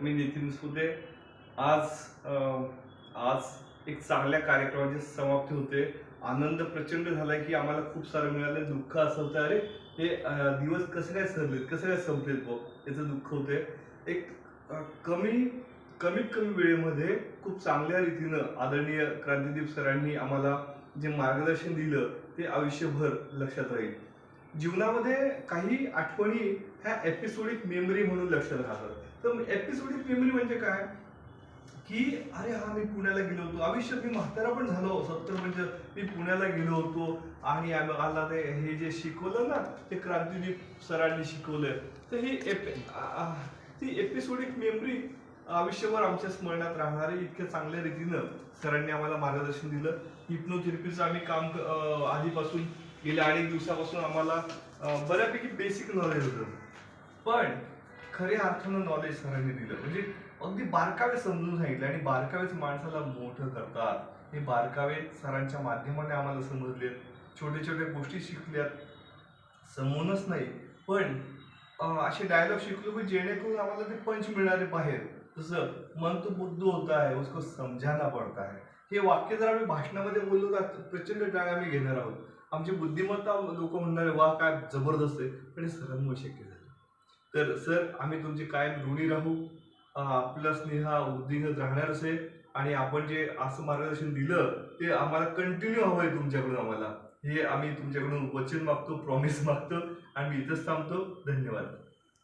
मी नितीन सुदे. आज आज एक चांगल्या कार्यक्रमाची समाप्ती होते. आनंद प्रचंड झालाय की आम्हाला खूप सारं मिळालं दुःख असं होतं अरे हे दिवस कसे काय सरलेत? कसे काय संपलेत बघ? याचं दुःख होते एक कमी कमीत कमी वेळेमध्ये खूप चांगल्या रीतीनं आदरणीय क्रांतीदीप सरांनी आम्हाला जे मार्गदर्शन दिलं ते आयुष्यभर लक्षात राहील. जीवनामध्ये काही आठवणी ह्या एपिसोडिक मेमरी म्हणून लक्षात राहतात. तर एपिसोडिक मेमरी म्हणजे काय? की अरे हा मी पुण्याला गेलो होतो. आयुष्यात मी म्हातारा पण झालो सत्तर म्हणजे मी पुण्याला गेलो होतो. आणि आम्हाला आला ते हे जे शिकवलं ना ते क्रांतीदीप सरांनी शिकवलं तर ही एपि ती एपिसोडिक मेमरी आयुष्यभर आमच्या स्मरणात राहणारी इतक्या चांगल्या रीतीनं सरांनी आम्हाला मार्गदर्शन दिलं. हिप्नोथेरपीचं आम्ही काम आधीपासून गेल्या अनेक दिवसापासून आम्हाला बऱ्यापैकी बेसिक नॉलेज होतं. पण खऱ्या अर्थानं नॉलेज सरांनी दिलं. म्हणजे अगदी बारकावे समजून सांगितलं आणि बारकावेच माणसाला मोठं करतात. हे बारकावे सरांच्या माध्यमाने आम्हाला समजले छोट्या छोट्या गोष्टी शिकल्यात. समोनच नाही पण असे डायलॉग शिकलो की जेणेकरून आम्हाला ते पंच मिळणारे बाहेर. जसं मन तो बुद्ध होता है उसको समजाना पडता है हे वाक्य जर आम्ही भाषणामध्ये बोललो तर प्रचंड टाळ आम्ही घेणार आहोत. आमची बुद्धिमत्ता लोक म्हणणारे वा काय जबरदस्त आहे. पण हे सरांमुळे शक्य झालं. तर सर आम्ही तुमची कायम ऋणी राहू. आपला स्नेह हा राहणारच आहे. आणि आपण जे असं मार्गदर्शन दिलं ते आम्हाला कंटिन्यू हवं आहे तुमच्याकडून आम्हाला. हे आम्ही तुमच्याकडून वचन मागतो प्रॉमिस मागतो. आणि मी इथंच थांबतो. धन्यवाद.